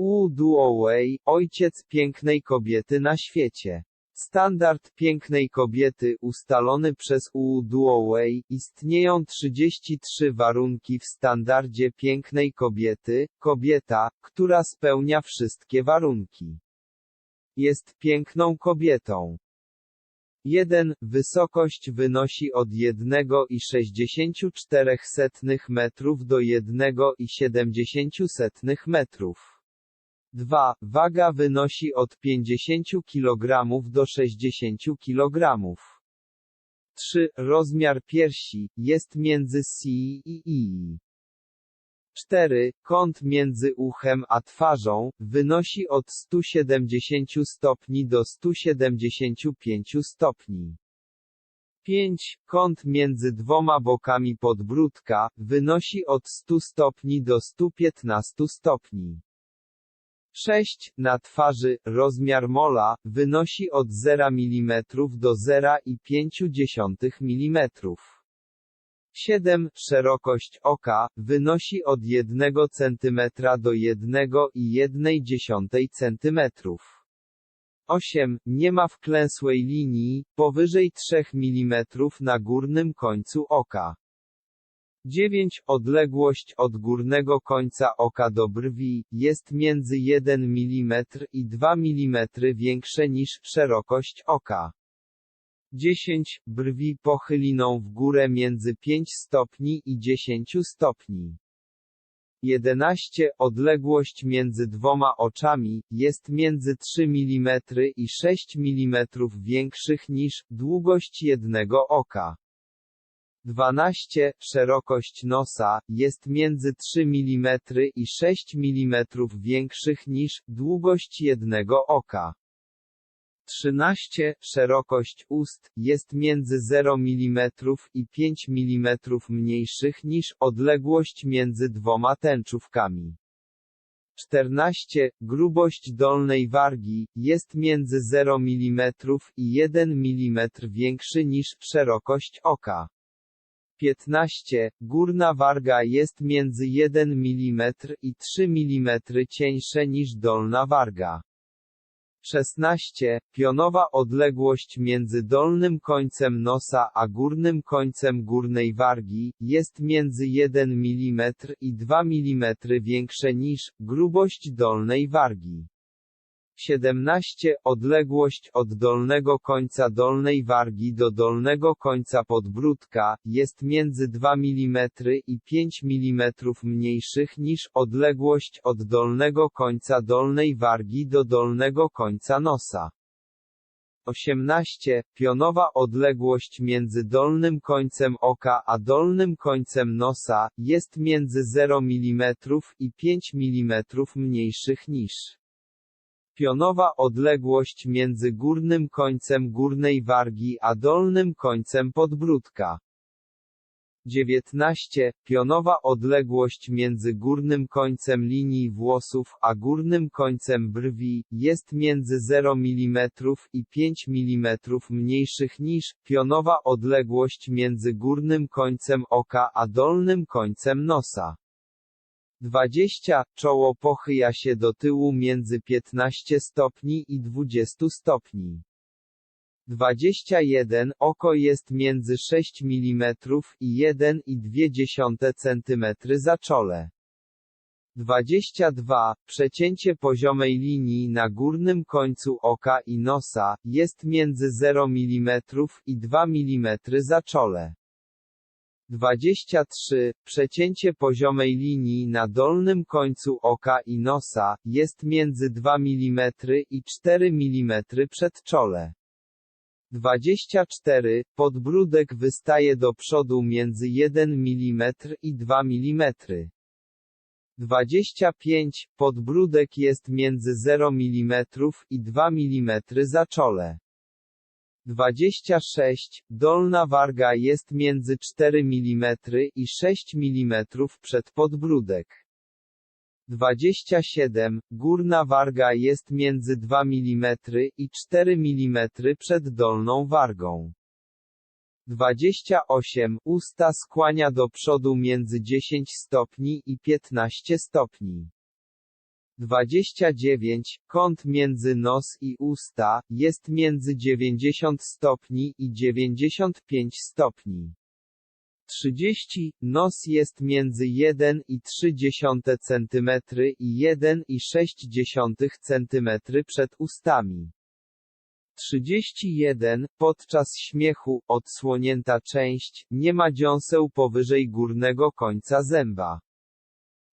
Wu Duowei, ojciec pięknej kobiety na świecie. Standard pięknej kobiety ustalony przez Wu Duowei, istnieją 33 warunki w standardzie pięknej kobiety, kobieta, która spełnia wszystkie warunki. Jest piękną kobietą. 1. Wysokość wynosi od 1,64 metrów do 1,70 metrów. 2. Waga wynosi od 50 kg do 60 kg. 3. Rozmiar piersi jest między C i I. 4. Kąt między uchem a twarzą wynosi od 170 stopni do 175 stopni. 5. Kąt między dwoma bokami podbródka wynosi od 100 stopni do 115 stopni. 6. Na twarzy, rozmiar mola, wynosi od 0 mm do 0,5 mm. 7. Szerokość oka, wynosi od 1 cm do 1,1 cm. 8. Nie ma wklęsłej linii, powyżej 3 mm na górnym końcu oka. 9. Odległość od górnego końca oka do brwi jest między 1 mm i 2 mm większe niż szerokość oka. 10. Brwi pochyliną w górę między 5 stopni i 10 stopni. 11. Odległość między dwoma oczami jest między 3 mm i 6 mm większych niż długość jednego oka. 12. Szerokość nosa jest między 3 mm i 6 mm większych niż długość jednego oka. 13. Szerokość ust jest między 0 mm i 5 mm mniejszych niż odległość między dwoma tęczówkami. 14. Grubość dolnej wargi jest między 0 mm i 1 mm większy niż szerokość oka. 15. Górna warga jest między 1 mm i 3 mm cieńsze niż dolna warga. 16. Pionowa odległość między dolnym końcem nosa a górnym końcem górnej wargi jest między 1 mm i 2 mm większe niż grubość dolnej wargi. 17. Odległość od dolnego końca dolnej wargi do dolnego końca podbródka jest między 2 mm i 5 mm mniejszych niż odległość od dolnego końca dolnej wargi do dolnego końca nosa. 18. Pionowa odległość między dolnym końcem oka a dolnym końcem nosa jest między 0 mm i 5 mm mniejszych niż pionowa odległość między górnym końcem górnej wargi a dolnym końcem podbródka. 19. Pionowa odległość między górnym końcem linii włosów a górnym końcem brwi jest między 0 mm i 5 mm mniejszych niż pionowa odległość między górnym końcem oka a dolnym końcem nosa. 20. Czoło pochyja się do tyłu między 15 stopni i 20 stopni. 21. Oko jest między 6 mm i 1,2 cm za czole. 22. Przecięcie poziomej linii na górnym końcu oka i nosa jest między 0 mm i 2 mm za czole. 23. Przecięcie poziomej linii na dolnym końcu oka i nosa jest między 2 mm i 4 mm przed czole. 24. Podbródek wystaje do przodu między 1 mm i 2 mm. 25. Podbródek jest między 0 mm i 2 mm za czole. 26. Dolna warga jest między 4 mm i 6 mm przed podbródek. 27. Górna warga jest między 2 mm i 4 mm przed dolną wargą. 28. Usta skłania do przodu między 10 stopni i 15 stopni. 29, kąt między nos i usta, jest między 90 stopni i 95 stopni. 30, nos jest między 1,3 cm i 1,6 cm przed ustami. 31. Podczas śmiechu, odsłonięta część, nie ma dziąseł powyżej górnego końca zęba.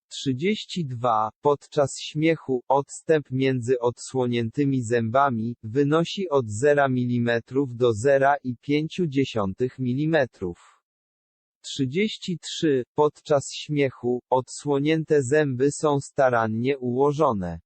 32. Podczas śmiechu, odstęp między odsłoniętymi zębami, wynosi od 0 mm do 0,5 mm. 33. Podczas śmiechu, odsłonięte zęby są starannie ułożone.